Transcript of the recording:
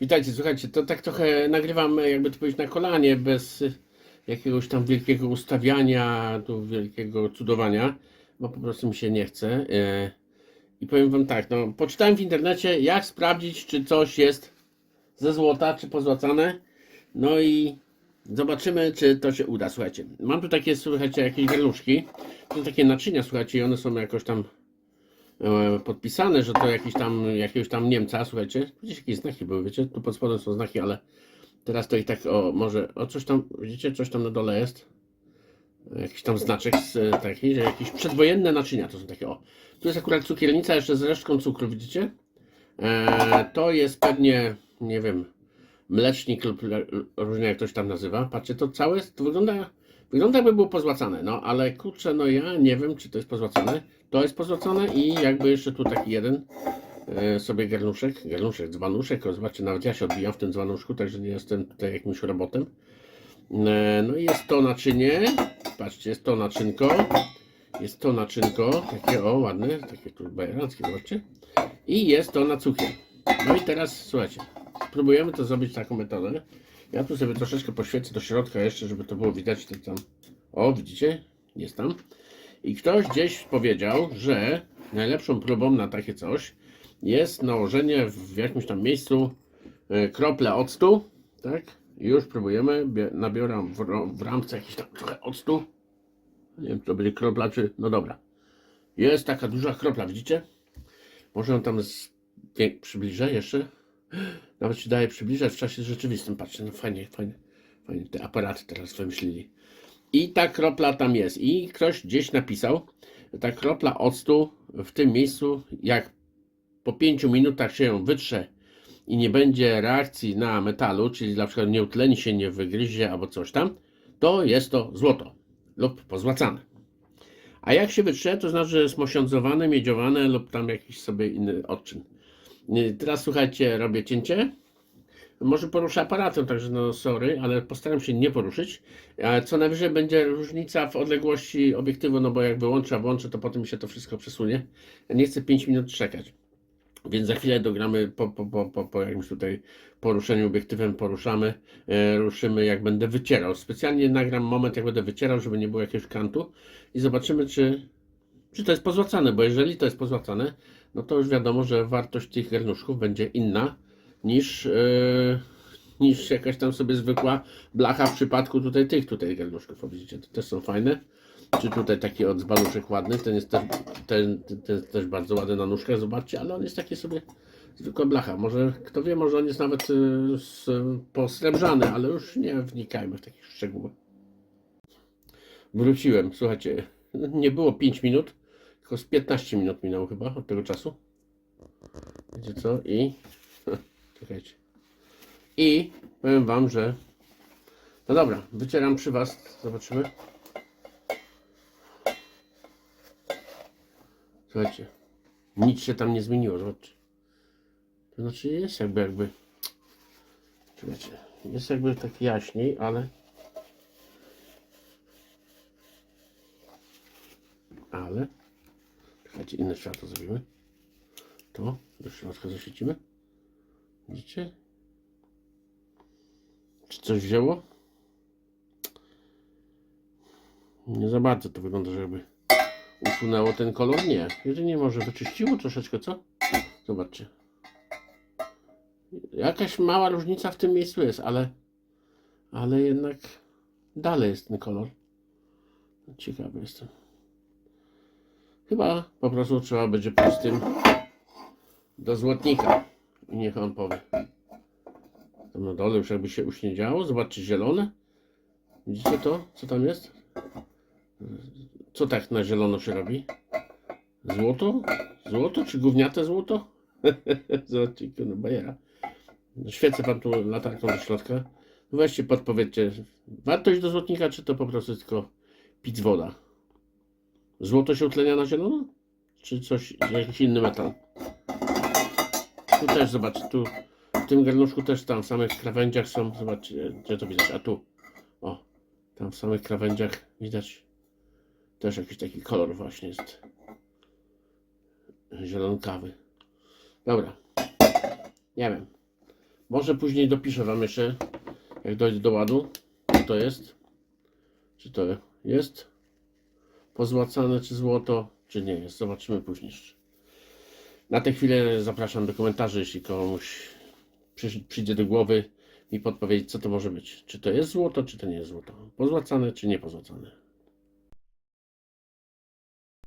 Witajcie, słuchajcie, to tak trochę nagrywam, jakby to powiedzieć, na kolanie, bez jakiegoś tam wielkiego ustawiania, tu wielkiego cudowania, bo po prostu mi się nie chce. e, I powiem wam tak, no, poczytałem w internecie, jak sprawdzić, czy coś jest ze złota, czy pozłacane. No i zobaczymy, czy to się uda. Słuchajcie, mam tu takie, słuchajcie, jakieś garnuszki. To takie naczynia, słuchajcie, i one są jakoś tam podpisane, że to jakiś tam, jakiegoś tam Niemca, słuchajcie. Gdzieś jakieś znaki były, wiecie, tu pod spodem są znaki, ale teraz to i tak, o, może, o coś tam, widzicie, coś tam na dole jest. Jakiś tam znaczek z, e, taki, że jakieś przedwojenne naczynia to są takie, o. Tu jest akurat cukiernica jeszcze z resztką cukru, widzicie? E, to jest pewnie, nie wiem, mlecznik lub różnie jak ktoś tam nazywa. Patrzcie, to całe, to wygląda, wygląda jakby było pozłacane, no ale kurczę, no ja nie wiem, czy to jest pozłacane. To jest pozłacane i jakby jeszcze tu taki jeden e, sobie garnuszek, garnuszek, dzbanuszek, o, zobaczcie, nawet ja się odbijam w tym dzbanuszku, także nie jestem tutaj jakimś robotem. E, no i jest to naczynie, patrzcie, jest to naczynko, jest to naczynko, takie o, ładne, takie tu bajeranckie, zobaczcie. I jest to na cukier. No i teraz, słuchajcie, spróbujemy to zrobić taką metodę. Ja tu sobie troszeczkę poświecę do środka jeszcze, żeby to było widać. To tam. O, widzicie? Jest tam. I ktoś gdzieś powiedział, że najlepszą próbą na takie coś jest nałożenie w jakimś tam miejscu e, krople octu. Tak? Już próbujemy. Bie- Nabieram w, ramce jakiś tam trochę octu. Nie wiem, czy to będzie kropla, czy. No dobra. Jest taka duża kropla, widzicie? Może on tam z... przybliżę jeszcze. Nawet się daje przybliżać w czasie rzeczywistym. Patrzcie, no fajnie, fajnie, fajnie. Te aparaty teraz wymyślili. I ta kropla tam jest. I ktoś gdzieś napisał, ta kropla octu w tym miejscu, jak po 5 minutach się ją wytrze i nie będzie reakcji na metalu, czyli na przykład nie utleni się, nie wygryzie albo coś tam, to jest to złoto lub pozłacane. A jak się wytrze, to znaczy, że jest mosiądzowane, miedziowane lub tam jakiś sobie inny odczyn. Nie, Teraz słuchajcie, robię cięcie. Może poruszę aparatem, także no sorry, ale postaram się nie poruszyć. Co najwyżej będzie różnica w odległości obiektywu, no bo jak wyłączę, włączę, to potem mi się to wszystko przesunie. Nie chcę 5 minut czekać. Więc za chwilę dogramy po, po, po, po, po jakimś tutaj poruszeniu obiektywem, poruszamy, e, ruszymy jak będę wycierał. Specjalnie nagram moment jak będę wycierał, żeby nie było jakiegoś kantu i zobaczymy czy, czy to jest pozłacane, bo jeżeli to jest pozłacane, no to już wiadomo, że wartość tych garnuszków będzie inna niż, e, niż jakaś tam sobie zwykła blacha w przypadku tutaj tych tutaj garnuszków. Widzicie, to też są fajne. Czy tutaj taki od dzbanuszek ładny, ten jest też, ten, ten, też bardzo ładny na nóżkach, zobaczcie, ale on jest taki sobie zwykła blacha. Może, kto wie, może on jest nawet y, z, posrebrzany, ale już nie wnikajmy w takie szczegóły. Wróciłem, słuchajcie, nie było 5 minut, tylko z 15 minut minęło chyba od tego czasu. Wiecie co? I czekajcie. I powiem wam, że no dobra, wycieram przy was, zobaczymy. Słuchajcie, nic się tam nie zmieniło, zobaczcie. To znaczy jest jakby, jakby, czekajcie, jest jakby tak jaśniej, ale czekajcie, inne światło zrobimy. To do środka zaświecimy. Widzicie? Czy coś wzięło? Nie za bardzo to wygląda, że jakby usunęło ten kolor. Nie. Jedynie może wyczyściło troszeczkę, co? Zobaczcie. Jakaś mała różnica w tym miejscu jest, ale ale jednak dalej jest ten kolor. Ciekawy jestem. Chyba po prostu trzeba będzie pójść z tym do złotnika i niech on powie. Tam na dole już jakby się uśniedziało. Zobaczcie, zielone. Widzicie to? Co tam jest? Co tak na zielono się robi? Złoto? Złoto czy gówniate złoto? Zobaczcie, no bajera. Świecę wam tu latarką do środka. Weźcie, podpowiedzcie, wartość do złotnika, czy to po prostu tylko pić woda? Złoto się utlenia na zielono? Czy coś, jakiś inny metal? Tu też, zobaczcie, tu w tym garnuszku też tam w samych krawędziach są, zobaczcie, gdzie to widać, a tu, o, tam w samych krawędziach widać też jakiś taki kolor właśnie jest zielonkawy. Dobra, nie wiem, Może później dopiszę Wam jeszcze, jak dojdę do ładu, co to jest. Czy to jest pozłacane, czy złoto, czy nie jest. Zobaczymy później. Na tę chwilę zapraszam do komentarzy, jeśli komuś przyjdzie do głowy mi podpowiedzieć, co to może być. Czy to jest złoto, czy to nie jest złoto. Pozłacane, czy nie pozłacane.